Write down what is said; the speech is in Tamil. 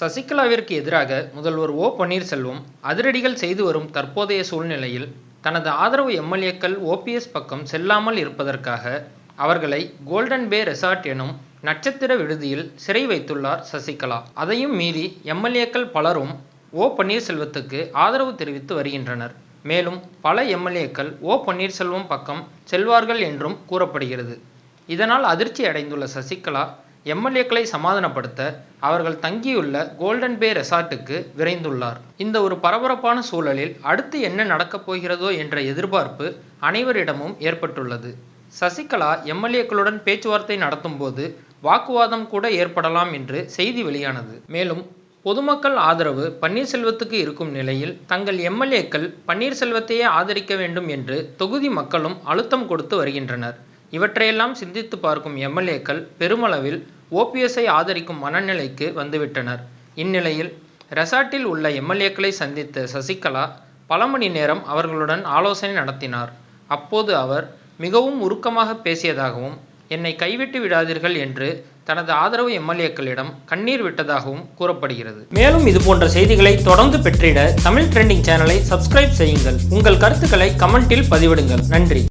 சசிகலாவிற்கு எதிராக முதல்வர் ஓ பன்னீர்செல்வம் அதிரடிகள் செய்து வரும் தற்போதைய சூழ்நிலையில் தனது ஆதரவு எம்எல்ஏக்கள் ஓபிஎஸ் பக்கம் செல்லாமல் இருப்பதற்காக அவர்களை கோல்டன் பே ரெசார்ட் எனும் நட்சத்திர விடுதியில் சிறை வைத்துள்ளார் சசிகலா. அதையும் மீறி எம்எல்ஏக்கள் பலரும் ஓ பன்னீர்செல்வத்துக்கு ஆதரவு தெரிவித்து வருகின்றனர். மேலும் பல எம்எல்ஏக்கள் ஓ பன்னீர்செல்வம் பக்கம் செல்வார்கள் என்றும் கூறப்படுகிறது. இதனால் அதிர்ச்சி அடைந்துள்ள சசிகலா எம்எல்ஏக்களை சமாதானப்படுத்த அவர்கள் தங்கியுள்ள கோல்டன் பே ரெசார்ட்டுக்கு விரைந்துள்ளார். இந்த ஒரு பரபரப்பான சூழலில் அடுத்து என்ன நடக்கப் போகிறதோ என்ற எதிர்பார்ப்பு அனைவரிடமும் ஏற்பட்டுள்ளது. சசிகலா எம்எல்ஏக்களுடன் பேச்சுவார்த்தை நடத்தும்போது வாக்குவாதம் கூட ஏற்படலாம் என்று செய்தி வெளியானது. மேலும் பொதுமக்கள் ஆதரவு பன்னீர்செல்வத்துக்கு இருக்கும் நிலையில் தங்கள் எம்எல்ஏக்கள் பன்னீர்செல்வத்தையே ஆதரிக்க வேண்டும் என்று தொகுதி மக்களும் அழுத்தம் கொடுத்து வருகின்றனர். இவற்றையெல்லாம் சிந்தித்து பார்க்கும் எம்எல்ஏக்கள் பெருமளவில் ஓபிஎஸ்ஐ ஆதரிக்கும் மனநிலைக்கு வந்துவிட்டனர். இந்நிலையில் ரெசார்ட்டில் உள்ள எம்எல்ஏக்களை சந்தித்த சசிகலா பல மணி நேரம் அவர்களுடன் ஆலோசனை நடத்தினார். அப்போது அவர் மிகவும் உருக்கமாக பேசியதாகவும் என்னை கைவிட்டு விடாதீர்கள் என்று தனது ஆதரவு எம்எல்ஏக்களிடம் கண்ணீர் விட்டதாகவும் கூறப்படுகிறது. மேலும் இது போன்ற செய்திகளை தொடர்ந்து பெற்றிட தமிழ் ட்ரெண்டிங் சேனலை சப்ஸ்கிரைப் செய்யுங்கள். உங்கள் கருத்துக்களை கமெண்டில் பதிவிடுங்கள். நன்றி.